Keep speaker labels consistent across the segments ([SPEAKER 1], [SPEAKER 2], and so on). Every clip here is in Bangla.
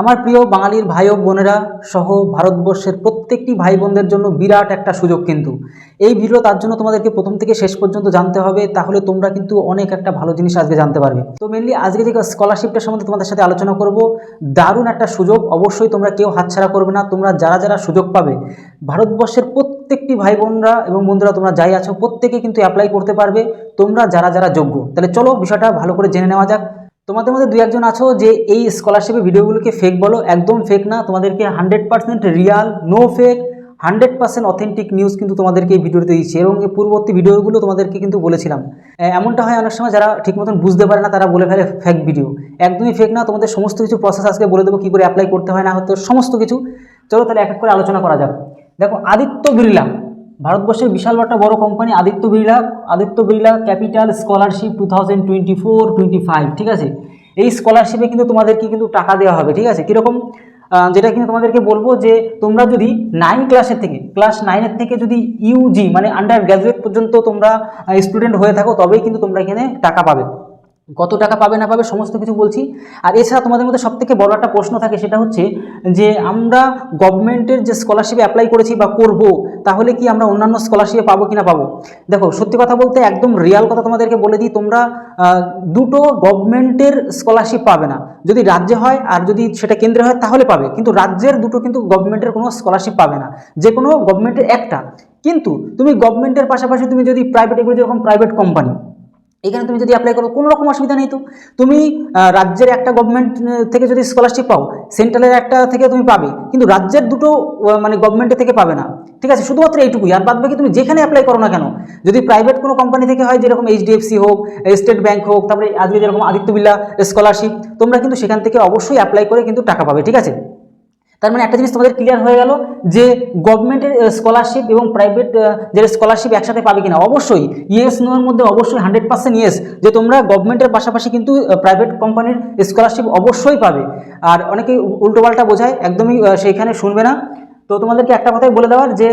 [SPEAKER 1] আমার প্রিয় বাঙালির ভাই ও বোনেরা সহ ভারতবর্ষের প্রত্যেকটি ভাই বোনদের জন্য বিরাট একটা সুযোগ কিন্তু। এই ভিডিও তার জন্য তোমাদেরকে প্রথম থেকে শেষ পর্যন্ত জানতে হবে, তাহলে তোমরা কিন্তু অনেক একটা ভালো জিনিস আজকে জানতে পারবে। তো মেনলি আজকে যে স্কলারশিপটা সম্বন্ধে তোমাদের সাথে আলোচনা করব, দারুণ একটা সুযোগ, অবশ্যই তোমরা কেউ হাতছাড়া করবে না, তোমরা যারা যারা সুযোগ পাবে, ভারতবর্ষের প্রত্যেকটি ভাই বোনরা এবং বন্ধুরা তোমরা যাই আছো, প্রত্যেকে কিন্তু অ্যাপ্লাই করতে পারবে, তোমরা যারা যারা যোগ্য। তাহলে চলো বিষয়টা ভালো করে জেনে নেওয়া যাক। তোমাদের মধ্যে দুই একজন আছো যে এই স্কলারশিপের ভিডিওগুলোকে ফেক বলো, একদম ফেক না। তোমাদেরকে hundred percent real no fake hundred percent authentic news কিন্তু তোমাদেরকে এই ভিডিওতে দিচ্ছি এবং এই পূর্ববর্তী ভিডিওগুলো তোমাদেরকে কিন্তু বলেছিলাম। এমনটা হয় অনেক সময় যারা ঠিক মতন বুঝতে পারে না, তারা বলে ফেলে ফেক ভিডিও একদমই ফেক না, তোমাদের সমস্ত কিছু প্রসেস আজকে বলে দেবো, কী করে অ্যাপ্লাই করতে হয় না হতে সমস্ত কিছু। চলো তাহলে এক এক করে আলোচনা করা যাক। দেখো, আদিত্য বিড়লা। ভারতবর্ষের বিশাল একটা বড় company Aditya Birla Aditya Birla capital scholarship two thousand twenty four twenty five ঠিক আছে? এই স্কলারশিপে কিন্তু তোমাদেরকে কিন্তু টাকা দেওয়া হবে, ঠিক আছে? কীরকম? যেটা কিন্তু তোমাদেরকে বলব যে, তোমরা যদি নাইন ক্লাসের থেকে ক্লাস নাইনের থেকে যদি ইউজি মানে আন্ডার গ্র্যাজুয়েট পর্যন্ত তোমরা স্টুডেন্ট হয়ে থাকো, তবেই কিন্তু তোমরা এখানে টাকা পাবে। কত টাকা পাবে না পাবে সমস্ত কিছু বলছি। আর এছাড়া তোমাদের মধ্যে সবথেকে বড় একটা প্রশ্ন থাকে, সেটা হচ্ছে যে, আমরা গভর্নমেন্টের যে স্কলারশিপে অ্যাপ্লাই করেছি বা করব তাহলে কি আমরা অন্যান্য স্কলারশিপে পাবো কি না পাবো? দেখো, সত্যি কথা বলতে একদম রিয়াল কথা তোমাদেরকে বলে দিই, তোমরা দুটো গভর্নমেন্টের স্কলারশিপ পাবে না। যদি রাজ্যে হয় আর যদি সেটা কেন্দ্রে হয় তাহলে পাবে, কিন্তু রাজ্যের দুটো কিন্তু গভর্নমেন্টের কোনো স্কলারশিপ পাবে না। যে কোনো গভর্নমেন্টের একটা। কিন্তু তুমি গভর্নমেন্টের পাশাপাশি তুমি যদি প্রাইভেট এগুলো যেরকম প্রাইভেট কোম্পানি এখানে তুমি যদি অ্যাপ্লাই করো কোনো রকম অসুবিধা নেই তো। তুমি রাজ্যের একটা গভর্নমেন্ট থেকে যদি স্কলারশিপ পাও সেন্ট্রালের একটা থেকে তুমি পাবে, কিন্তু রাজ্যের দুটো মানে গভর্নমেন্টের থেকে পাবে না। ঠিক আছে, শুধুমাত্র এইটুকুই। আর বাদ বাকি তুমি যেখানে অ্যাপ্লাই করো না কেন, যদি প্রাইভেট কোনো কোম্পানি থেকে হয়, যেরকম এইচডিএফসি হোক স্টেট ব্যাংক হোক, তারপরে আজকে যেরকম আদিত্য বিল্লা স্কলারশিপ তোমরা কিন্তু সেখান থেকে অবশ্যই অ্যাপ্লাই করে কিন্তু টাকা পাবে, ঠিক আছে? তার মানে একটা জিনিস তোমাদের ক্লিয়ার হয়ে গেল যে গভর্নমেন্টের স্কলারশিপ এবং প্রাইভেট যে স্কলারশিপ একসাথে পাবে কিনা? অবশ্যই ইয়েস নোয়ের মধ্যে অবশ্যই হান্ড্রেড পার্সেন্ট ইয়েস যে তোমরা গভর্নমেন্টের পাশাপাশি কিন্তু প্রাইভেট কোম্পানির স্কলারশিপ অবশ্যই পাবে। আর অনেকেই উল্টোপাল্টা বোঝায়, একদমই সেইখানে শুনবে না। তো তোমাদেরকে একটা কথাই বলে দেওয়ার যে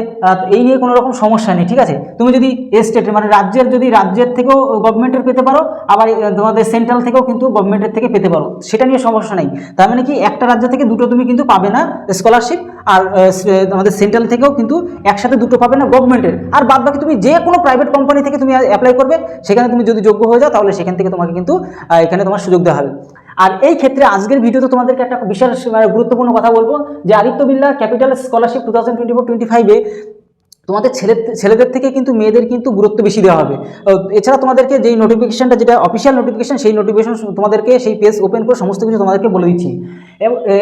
[SPEAKER 1] এই নিয়ে কোনো রকম সমস্যা নেই, ঠিক আছে? তুমি যদি স্টেটের মানে রাজ্যের যদি, রাজ্যের থেকেও গভর্নমেন্টের পেতে পারো, আবার তোমাদের সেন্ট্রাল থেকেও কিন্তু গভর্নমেন্টের থেকে পেতে পারো, সেটা নিয়ে সমস্যা নেই। তার মানে কি, একটা রাজ্য থেকে দুটো তুমি কিন্তু পাবে না স্কলারশিপ আর আমাদের সেন্ট্রাল থেকেও কিন্তু একসাথে দুটো পাবে না গভর্নমেন্টের আর বাদ বাকি তুমি যে কোনো প্রাইভেট কোম্পানি থেকে তুমি অ্যাপ্লাই করবে, সেখানে তুমি যদি যোগ্য হয়ে যাও, তাহলে সেখান থেকে তোমাকে কিন্তু এখানে তোমার সুযোগ দেওয়া হবে। আর এই ক্ষেত্রে আজকের ভিডিওতে তোমাদেরকে একটা বিশাল মানে গুরুত্বপূর্ণ কথা বলব যে Aditya Birla capital scholarship two thousand twenty four twenty ফাইভে তোমাদের ছেলে ছেলেদের থেকে কিন্তু মেয়েদের কিন্তু গুরুত্ব বেশি দেওয়া হবে। এছাড়া তোমাদেরকে যেই নোটিফিকেশনটা যেটা অফিসিয়াল নোটিফিকেশন সেই নোটিফিকেশন তোমাদেরকে সেই পেজ ওপেন করে সমস্ত কিছু তোমাদেরকে বলে দিচ্ছি।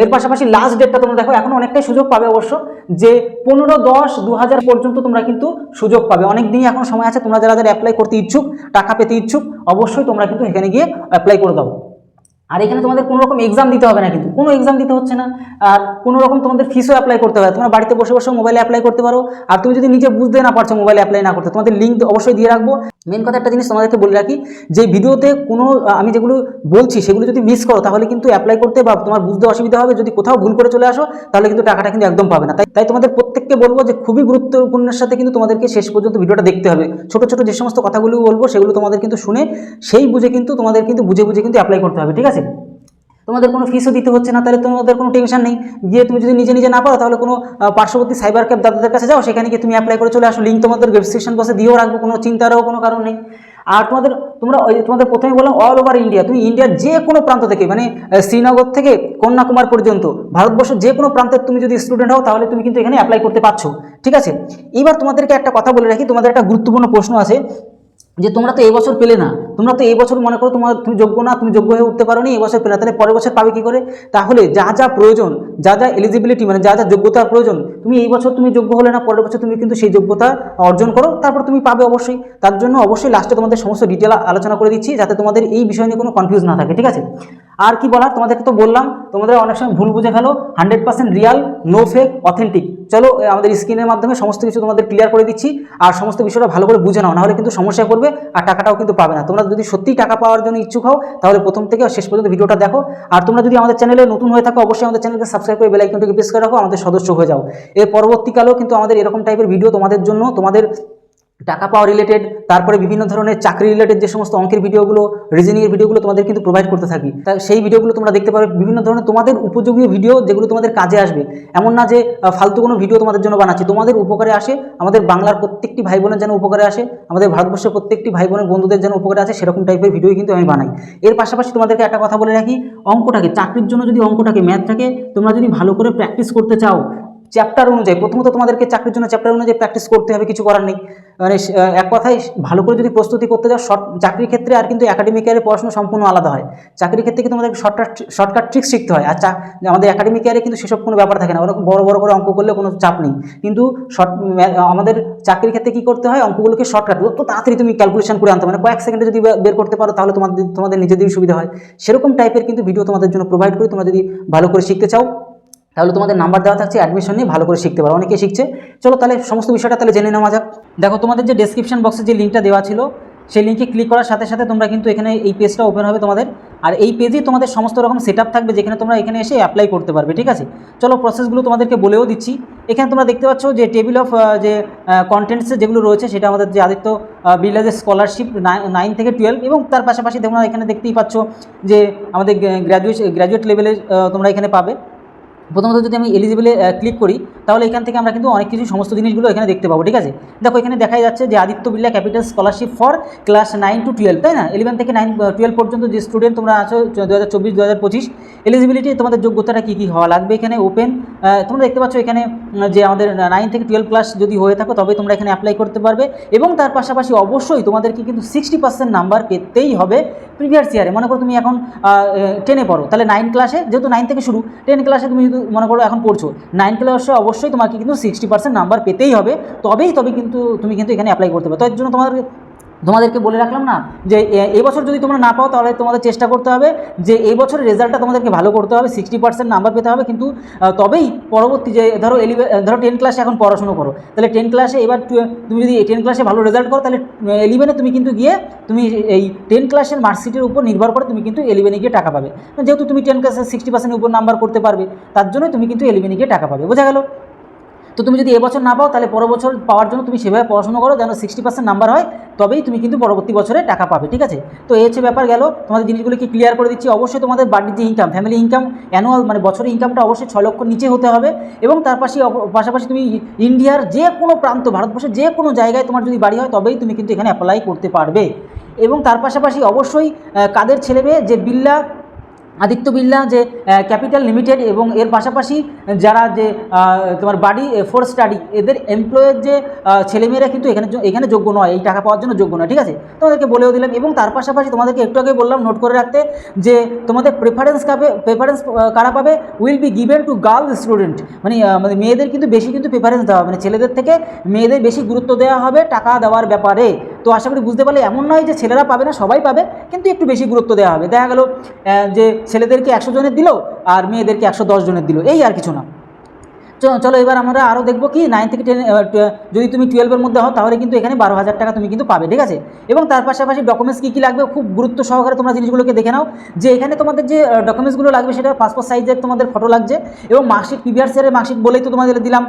[SPEAKER 1] এর পাশাপাশি লাস্ট ডেটটা তোমরা দেখো, এখন অনেকটাই সুযোগ পাবে অবশ্য যে পনেরো দশ দু পর্যন্ত তোমরা কিন্তু সুযোগ পাবে। অনেক দিনই এখন সময় আছে, তোমরা যারা যারা অ্যাপ্লাই করতে ইচ্ছুক, টাকা পেতে ইচ্ছুক, অবশ্যই তোমরা কিন্তু এখানে গিয়ে অ্যাপ্লাই করে দাও। আর এখানে তোমাদের কোনো রকম এক্সাম দিতে হবে না কিন্তু। কোনো এক্সাম দিতে হচ্ছে না। আর কোনো রকম তোমাদের ফিসও অ্যাপ্লাই করতে হবে তোমরা বাড়িতে বসে বসে মোবাইলে অ্যাপ্লাই করতে পারো। আর তুমি যদি নিজে বুঝতে না পারছ মোবাইলে অ্যাপ্লাই না করতে, তোমাদের লিঙ্ক অবশ্যই দিয়ে রাখব। মেন কথা একটা জিনিস তোমাদেরকে বলে রাখি, যে ভিডিওতে কোনো আমি যেগুলো বলছি সেগুলো যদি মিস করো, তাহলে কিন্তু অ্যাপ্লাই করতে বা তোমার বুঝতে অসুবিধা হবে, যদি কোথাও ভুল করে চলে আসো, তাহলে কিন্তু টাকাটা কিন্তু একদম পাবে না। তাই তাই তোমাদের প্রত্যেককে বলব যে খুবই গুরুত্বপূর্ণের সাথে কিন্তু তোমাদেরকে শেষ পর্যন্ত ভিডিওটা দেখতে হবে। ছোটো ছোটো যে সমস্ত কথাগুলো বলব, সেগুলো তোমাদের কিন্তু শুনে, সেই বুঝে কিন্তু তোমাদের কিন্তু বুঝে বুঝে কিন্তু অ্যাপ্লাই করতে হবে, ঠিক আছে? তোমাদের কোনো ফিসও দিতে হচ্ছে না, তাহলে তোমাদের কোনো টেনশন নেই। গিয়ে তুমি যদি নিজে নিজে না পারো, তাহলে কোনো পার্শ্ববর্তী সাইবার ক্যাব দাদাদের কাছে যাও, সেখানে গিয়ে তুমি অ্যাপ্লাই করে চলে আসো। লিঙ্ক তোমাদের ডেসক্রিপশন বসে দিয়েও রাখব, কোনো চিন্তারও কোনো কারণ নেই। আর তোমাদের, তোমরা তোমাদের প্রথমে বললাম অল ওভার ইন্ডিয়া তুমি ইন্ডিয়ার যে কোনো প্রান্ত থেকে মানে শ্রীনগর থেকে কন্যাকুমার পর্যন্ত, ভারতবর্ষের যে কোনো প্রান্তের তুমি যদি স্টুডেন্ট হও, তাহলে তুমি কিন্তু এখানে অ্যাপ্লাই করতে পারছ। ঠিক আছে? এবার তোমাদেরকে একটা কথা বলে রাখি, তোমাদের একটা গুরুত্বপূর্ণ প্রশ্ন আছে। যে তোমরা তো এই বছর পেলে না, তোমরা তো এই বছর মনে করো তোমার তুমি যোগ্য না, তুমি যোগ্য হয়ে উঠতে পারো নি এই বছর পেলে তাহলে পরের বছর পাবে কি করে? তাহলে যা যা প্রয়োজন, যা যা এলিজিবিলিটি মানে যা যা যোগ্যতার প্রয়োজন, তুমি এই বছর তুমি যোগ্য হলে না, পরের বছর তুমি কিন্তু সেই যোগ্যতা অর্জন করো, তারপর তুমি পাবে অবশ্যই। তার জন্য অবশ্যই লাস্টে তোমাদের সমস্ত ডিটেল আলোচনা করে দিচ্ছি, যাতে তোমাদের এই বিষয় নিয়ে কোনো কনফিউজ না থাকে, ঠিক আছে? আর কি বলার? তোমাদেরকে তো বললাম তোমাদের অনেক সময় ভুল বুঝে ফেলো। Hundred percent real no fake authentic চলো আমাদের স্ক্রিনের মাধ্যমে সমস্ত কিছু তোমাদের ক্লিয়ার করে দিচ্ছি। আর সমস্ত বিষয়টা ভালো করে বুঝে নাও নাহলে কিন্তু সমস্যায় পড়বে আর টাকাটাও কিন্তু পাবে না। তোমরা যদি সত্যিই টাকা পাওয়ার জন্য ইচ্ছুক হও, তাহলে প্রথম থেকে শেষ পর্যন্ত ভিডিওটা দেখো। আর তোমরা যদি আমাদের চ্যানেলে নতুন হয়ে থাকো, অবশ্যই আমাদের চ্যানেলকে সাবস্ক্রাইব করে বেলাইকনটিকে প্রেস করে রাখো, আমাদের সদস্য হয়ে যাও। এর পরবর্তীকালেও কিন্তু আমাদের এরকম টাইপের ভিডিও তোমাদের জন্য, তোমাদের টাকা পাওয়া রিলেটেড তারপরে বিভিন্ন ধরনের চাকরি রিলেটেড যে সমস্ত অঙ্কের ভিডিওগুলো রিজনিংয়ের ভিডিওগুলো তোমাদের কিন্তু প্রোভাইড করতে থাকি। তা সেই ভিডিওগুলো তোমরা দেখতে পাবে, বিভিন্ন ধরনের তোমাদের উপযোগী ভিডিও যেগুলো তোমাদের কাজে আসবে। এমন না যে ফালতু কোনো ভিডিও তোমাদের জন্য বানাচ্ছি। তোমাদের উপকারে আসে, আমাদের বাংলার প্রত্যেকটি ভাই বোনের যেন উপকারে আসে, আমাদের ভারতবর্ষের প্রত্যেকটি ভাই বোনের বন্ধুদের যেন উপকারে আসে, সেরকম টাইপের ভিডিও কিন্তু আমি বানাই। এর পাশাপাশি তোমাদেরকে একটা কথা বলে রাখি, অঙ্কটাকে, চাকরির জন্য যদি অঙ্কটাকে ম্যাথটাকে তোমরা যদি ভালো করে প্র্যাকটিস করতে চাও চ্যাপ্টার অনুযায়ী, প্রথমত তোমাদেরকে চাকরির জন্য চ্যাপ্টার অনুযায়ী প্র্যাকটিস করতে হবে, কিছু করার নেই। মানে এক কথায় ভালো করে যদি প্রস্তুতি করতে যাও শর্ট চাকরির ক্ষেত্রে আর কিন্তু একাডেমিক ইয়ারে পড়াশোনা সম্পূর্ণ আলাদা হয়। চাকরির ক্ষেত্রে কিন্তু আমাদের শর্টকাট শর্টকাট ট্রিক্স শিখতে হয়? আর আমাদের একাডেমিক ইয়ারে কিন্তু সেসব কোনো ব্যাপার থাকে না। ওরকম বড় বড় করে অঙ্ক করলে কোনো চাপ নেই। কিন্তু শর্ট আমাদের চাকরির ক্ষেত্রে কী করতে হয়? অঙ্কগুলোকে শর্টকাট অত তাড়াতাড়ি তুমি ক্যালকুলেশন করে আনতে মানে কয়েক সেকেন্ডে যদি বের করতে পারো, তাহলে তোমাদের তোমাদের নিজেদেরই সুবিধা হয়। সেরকম টাইপের কিন্তু ভিডিও তোমাদের জন্য প্রোভাইড করি। তোমরা যদি ভালো করে শিখতে চাও তাহলে তোমাদের নাম্বার দেওয়া থাকছে অ্যাডমিশন নিয়ে ভালো করে শিখতে পারো। অনেকে শিখছে। চলো তাহলে সমস্ত বিষয়টা তাহলে জেনে নেওয়া যাক। দেখো, তোমাদের যে ডেসক্রিপশন বক্সে যে লিঙ্কটা দেওয়া ছিল, সেই লিঙ্কে ক্লিক করার সাথে সাথে তোমরা কিন্তু এখানে এই পেজটা ওপেন হবে তোমাদের। আর এই পেজেই তোমাদের সমস্ত রকম সেট থাকবে, যেখানে তোমরা এখানে এসে অ্যাপ্লাই করতে পারবে, ঠিক আছে? চলো প্রসেসগুলো তোমাদেরকে বলেও দিচ্ছি। এখানে তোমরা দেখতে পাচ্ছ যে টেবিল অফ যে কন্টেন্টসে যেগুলো রয়েছে, সেটা আমাদের যে আদিত্য বিড়লা যে স্কলারশিপ নাইন থেকে টুয়েলভ এবং তার পাশাপাশি তোমরা এখানে দেখতেই পাচ্ছ যে আমাদের গ্র্যাজুয়েট গ্র্যাজুয়েট লেভেলে তোমরা এখানে পাবে। প্রথমত যদি আমি এলিজিবলে ক্লিক করি, তাহলে এখান থেকে আমরা কিন্তু অনেক কিছু সমস্ত জিনিসগুলো এখানে দেখতে পাবো, ঠিক আছে? দেখো, এখানে দেখাই যাচ্ছে যে Aditya Birla capital scholarship for class nine to twelve তাই না? ইলেভেন থেকে নাইন টুয়েলভ পর্যন্ত যে স্টুডেন্ট তোমরা আছো দু হাজার চব্বিশ দু হাজার পঁচিশ এলিজিবিলিটি তোমাদের যোগ্যতাটা কী কী হওয়া লাগবে এখানে? ওপেন তোমরা দেখতে পাচ্ছ এখানে যে আমাদের নাইন থেকে টুয়েলভ ক্লাস যদি হয়ে থাকো, তবে তোমরা এখানে অ্যাপ্লাই করতে পারবে এবং তার পাশাপাশি অবশ্যই তোমাদেরকে কিন্তু সিক্সটি পার্সেন্ট নাম্বার পেতেই হবে প্রিভিয়াস ইয়ারে মনে করো তুমি এখন টেনে পড়ো, তাহলে নাইন ক্লাসে যেহেতু নাইন থেকে শুরু টেন ক্লাসে তুমি যদি মনে করো এখন পড়ছো। নাইন ক্লাসে অবশ্যই তোমাকে কিন্তু সিক্সটি পার্সেন্ট নাম্বার পেতেই হবে। তবেই তবে কিন্তু তুমি কিন্তু এখানে অ্যাপ্লাই করতে পারো। তার জন্য তোমাদের তোমাদেরকে বলে রাখলাম না যে এবছর যদি তোমরা না পাও, তাহলে তোমাদের চেষ্টা করতে হবে যে এই বছরের রেজাল্টটা তোমাদেরকে ভালো করতে হবে সিক্সটি পার্সেন্ট নাম্বার পেতে হবে। কিন্তু তবেই পরবর্তী যে, ধরো এলিভে ধরো টেন ক্লাসে এখন পড়াশুনো করো। তাহলে টেন ক্লাসে এবার তুমি যদি টেন ক্লাসে ভালো রেজাল্ট করো, তাহলে এলিভেনে তুমি কিন্তু গিয়ে, তুমি এই টেন ক্লাসের মার্কশিটের উপর নির্ভর করে তুমি কিন্তু এলিভেনে গিয়ে টাকা পাবে। যেহেতু তুমি টেন ক্লাসে সিক্সটি পার্সেন্টের উপর নাম্বার করতে পারবে, তার জন্যই তুমি কিন্তু এলিভেনে গিয়ে টাকা পাবে। বোঝা গেল? তো তুমি যদি এবছর না পাও, তাহলে পরের বছর পাওয়ার জন্য তুমি সেভাবে পড়াশোনা করো, যেন সিক্সটি পার্সেন্ট নাম্বার হয়, তবেই তুমি কিন্তু পরবর্তী বছরে টাকা পাবে, ঠিক আছে? তো এই হচ্ছে ব্যাপার গেল। তোমাদের জিনিসগুলোকে ক্লিয়ার করে দিচ্ছি। অবশ্যই তোমাদের বাড়ির যে ইনকাম ফ্যামিলি ইনকাম অ্যানুয়াল মানে বছরের ইনকামটা অবশ্যই ছ লক্ষ নিচে হতে হবে এবং তার পাশে পাশাপাশি তুমি ইন্ডিয়ার যে কোনো প্রান্ত, ভারতবর্ষের যে কোনো জায়গায় তোমার যদি বাড়ি হয়, তবেই তুমি কিন্তু এখানে অ্যাপ্লাই করতে পারবে। এবং তার পাশাপাশি অবশ্যই কাদের ছেলে মেয়ে, যে বিল্লা আদিত্য বিড়লা যে ক্যাপিটাল লিমিটেড এবং এর পাশাপাশি যারা যে তোমার বাড়ি ফোর স্টাডি এদের এমপ্লয়ের যে ছেলেমেয়েরা কিন্তু এখানে এখানে যোগ্য নয়, এই টাকা পাওয়ার জন্য যোগ্য নয়, ঠিক আছে? তোমাদেরকে বলেও দিলাম এবং তার পাশাপাশি তোমাদেরকে একটু আগে বললাম নোট করে রাখতে, যে তোমাদের প্রেফারেন্স কাপে প্রেফারেন্স কারা পাবে? Will be given to girl student মানে মানে মেয়েদের কিন্তু বেশি কিন্তু প্রেফারেন্স দেওয়া হবে মানে ছেলেদের থেকে মেয়েদের বেশি গুরুত্ব দেওয়া হবে টাকা দেওয়ার ব্যাপারে। তো আশা করি বুঝতে পারলে, এমন নয় যে ছেলেরা পাবে না, সবাই পাবে, কিন্তু একটু বেশি গুরুত্ব দেওয়া হবে। দেখা গেল যে ছেলেদেরকে একশো জনের দিল, আর মেয়েদেরকে একশো দশ জনের দিল, এই আর কিছু না। চলো এবার আমরা আরও দেখব কি নাইন থেকে টেন যদি তুমি টুয়েলভের মধ্যে হও, তাহলে কিন্তু এখানে বারো হাজার টাকা তুমি কিন্তু পাবে, ঠিক আছে? এবং তার পাশাপাশি ডকুমেন্টস কী কী লাগবে, খুব গুরুত্ব সহকারে তোমরা জিনিসগুলোকে দেখে নাও, যে এখানে তোমাদের যে ডকুমেন্টসগুলো লাগবে, সেটা পাসপোর্ট সাইজের তোমাদের ফটো লাগছে, এবং মার্কশিট পিভিআর ইয়ারের মার্কশিট বলেই তো তোমাদের দিলাম।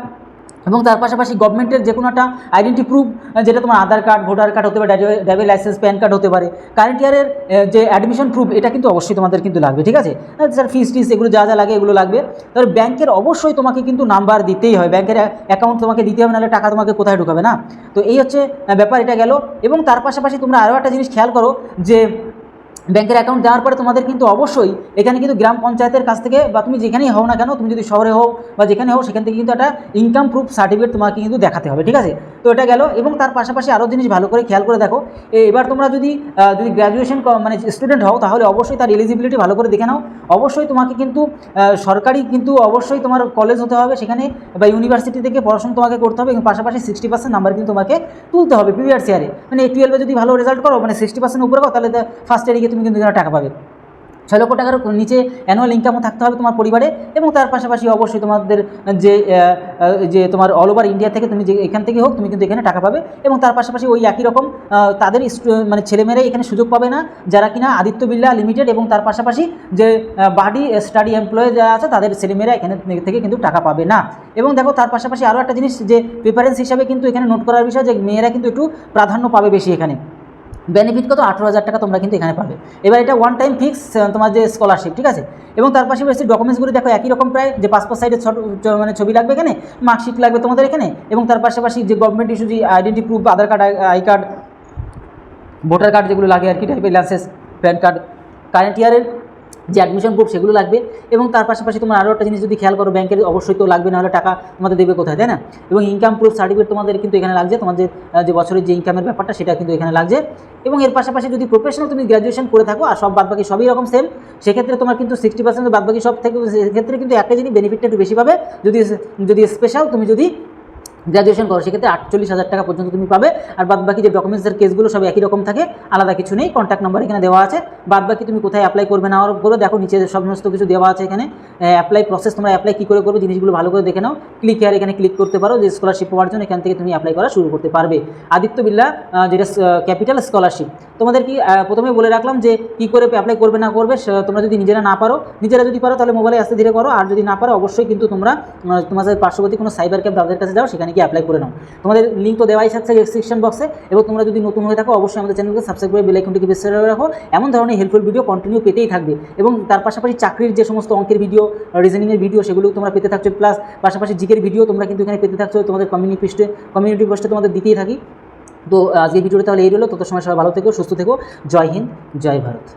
[SPEAKER 1] এবং তার পাশাপাশি গভর্নমেন্টের যে কোনো একটা আইডেন্টি প্রুফ যেটা তোমার আধার কার্ড ভোটার কার্ড হতে পারে ড্রাইভিং লাইসেন্স প্যান কার্ড হতে পারে কারেন্ট ইয়ারের যে অ্যাডমিশন প্রুফ এটা কিন্তু অবশ্যই তোমাদের কিন্তু লাগবে, ঠিক আছে? স্যার ফিস টিস, এগুলো যা যা লাগে এগুলো লাগবে। তবে ব্যাংকের অবশ্যই তোমাকে কিন্তু নাম্বার দিতেই হয় ব্যাংকের অ্যাকাউন্ট তোমাকে দিতে হবে, নাহলে টাকা তোমাকে কোথায় ঢুকাবে, না? তো এই হচ্ছে ব্যাপার, এটা গেল। এবং তার পাশাপাশি তোমরা আরও একটা জিনিস খেয়াল করো যে ব্যাংকের অ্যাকাউন্ট দেওয়ার পরে তোমাদের কিন্তু অবশ্যই এখানে কিন্তু গ্রাম পঞ্চায়েতের কাছ থেকে বা তুমি যেখানেই হও না কেন, তুমি যদি শহরে হোক বা যেখানে হোক সেখান থেকে কিন্তু একটা ইনকাম প্রুফ সার্টিফিকেট তোমাকে কিন্তু দেখাতে হবে, ঠিক আছে? তো এটা গেল এবং তার পাশাপাশি আরও জিনিস ভালো করে খেয়াল করে দেখো। এবার তোমরা যদি যদি গ্র্যাজুয়েশন মানে স্টুডেন্ট হও, তাহলে অবশ্যই তার এলিজিবিলিটি ভালো করে দেখে নাও। অবশ্যই তোমাকে কিন্তু সরকারি কিন্তু অবশ্যই তোমার কলেজ হতে হবে, সেখানে বা ইউনিভার্সিটি থেকে পড়াশোনা তোমাকে করতে হবে এবং পাশাপাশি সিক্সটি পার্সেন্ট নাম্বার কিন্তু তোমাকে তুলতে হবে প্রিভিয়াস ইয়ারে মানে টুয়েলভে যদি ভালো রেজাল্ট করো মানে সিক্সটি পার্সেন্ট উপরে করো, তাহলে ফার্স্ট ইয়ারে গিয়ে তুমি কিন্তু টাকা পাবে। ছয় লক্ষ টাকার নিচে অ্যানুয়াল ইনকামও থাকতে হবে তোমার পরিবারে এবং তার পাশাপাশি অবশ্যই তোমাদের যে যে তোমার অল ওভার ইন্ডিয়া থেকে তুমি যে, এখান থেকে হোক তুমি কিন্তু এখানে টাকা পাবে এবং তার পাশাপাশি ওই একই রকম তাদের মানে ছেলেমেয়েরাই এখানে সুযোগ পাবে না, যারা কিনা আদিত্য বিল্লা লিমিটেড এবং তার পাশাপাশি যে বাডি স্টাডি এমপ্লয় যারা আছে তাদের ছেলেমেয়েরা এখানে থেকে কিন্তু টাকা পাবে না। এবং দেখো তার পাশাপাশি আরও একটা জিনিস যে প্রিফারেন্স হিসাবে কিন্তু এখানে নোট করার বিষয় যে, মেয়েরা কিন্তু একটু প্রাধান্য পাবে বেশি এখানে। বেনিফিট কত? আঠেরো হাজার টাকা তোমরা কিন্তু এখানে পাবে। এবার এটা ওয়ান টাইম ফিক্স তোমার যে স্কলারশিপ ঠিক আছে? এবং তার পাশাপাশি ডকুমেন্টসগুলো দেখো একই রকম প্রায়, যে পাসপোর্ট সাইডের ছোট মানে ছবি লাগবে এখানে মার্কশিট লাগবে তোমাদের এখানে, এবং তার পাশাপাশি যে গভর্নমেন্ট ইস্যু যে identity proof Aadhaar card I card voter card যেগুলো লাগে আর কি টাইপের লাইসেন্স প্যান কার্ড কারেন্ট ইয়ারের যে অ্যাডমিশন প্রুফ সেগুলো লাগবে এবং তার পাশাপাশি তোমার আরও একটা জিনিস যদি খেয়াল করো ব্যাংকের অবশ্যই তো লাগবে, নাহলে টাকা তোমাদের দেবে কোথায়, তাই না? এবং ইনকাম প্রুফ সার্টিফিকেট তোমাদের কিন্তু এখানে লাগছে, তোমাদের যে বছরের যে ইনকামের ব্যাপারটা সেটা কিন্তু এখানে লাগছে। এবং এর পাশাপাশি যদি প্রফেশনাল তুমি গ্র্যাজুয়েশন করে থাকো, আর সব বাদবাকি সবই রকম সেম সেক্ষেত্রে তোমার কিন্তু সিক্সটি পার্সেন্ট বাদবাকি সব থেকে, সেক্ষেত্রে কিন্তু একটা জিনিস বেনিফিটটা একটু বেশি পাবে। যদি যদি স্পেশাল তুমি যদি গ্র্যাজুয়েশন করো, সেক্ষেত্রে আটচল্লিশ হাজার টাকা পর্যন্ত তুমি পাবে। আর বাদ বাকি যে ডকুমেন্টসের কেসগুলো সব একই রকম থাকে, আলাদা কিছু নেই কন্ট্যাক্ট নাম্বার এখানে দেওয়া আছে। বাদ বাকি তুমি কোথায় অ্যাপ্লাই করবে না করে দেখো নিচে সমস্ত কিছু দেওয়া আছে এখানে। অ্যাপ্লাই প্রসেস তোমরা অ্যাপ্লাই কী করে করবে, জিনিসগুলো ভালো করে দেখে নাও। ক্লিক হেয়ার এখানে ক্লিক করতে পারো, যে স্কলারশিপ পাওয়ার জন্য এখান থেকে তুমি অ্যাপ্লাই করা শুরু করতে পারবে। আদিত্য বিল্লা যেটা ক্যাপিটাল স্কলারশিপ তোমাদের কি প্রথমে বলে রাখলাম যে কী করে অ্যাপ্লাই করবে, না করবে তোমরা যদি নিজেরা না পারো, নিজেরা যদি পারো তাহলে মোবাইলে আস্তে ধীরে করো। আর যদি না পারো, অবশ্যই কিন্তু তোমরা তোমাদের পার্শ্ববর্তী কোনো সাইবার ক্যাব তাদের কাছে যাও, সেখানে গিয়ে অ্যাপ্লাই করে নাও। তোমাদের লিঙ্ক তো দেওয়াই থাকছে ডিসক্রিপশন বক্সে এবং তোমরা যদি নতুন হয়ে থাকো, অবশ্যই আমাদের চ্যানেলকে সাবস্ক্রাইব করে বেলাইকনটিকে বেশ রাখো। এমন ধরনের হেল্পফুল ভিডিও কন্টিনিউ পেতেই থাকবে এবং তার পাশাপাশি চাকরির যে সমস্ত অঙ্কের ভিডিও রিজনিংয়ের ভিডিও সেগুলো তোমরা পেতে থাকছো। প্লাস পাশাপাশি জিকের ভিডিও তোমরা কিন্তু এখানে পেতে থাকছো। তোমাদের কমিউনিটি পোস্টে কমিউনিটি পোস্টে তোমাদের দিতেই থাকি। তো আজকের ভিডিওটা তাহলে এই রইল। তত সময় সবাই ভালো থেকো, সুস্থ থেকো। জয় হিন্দ, জয় ভারত।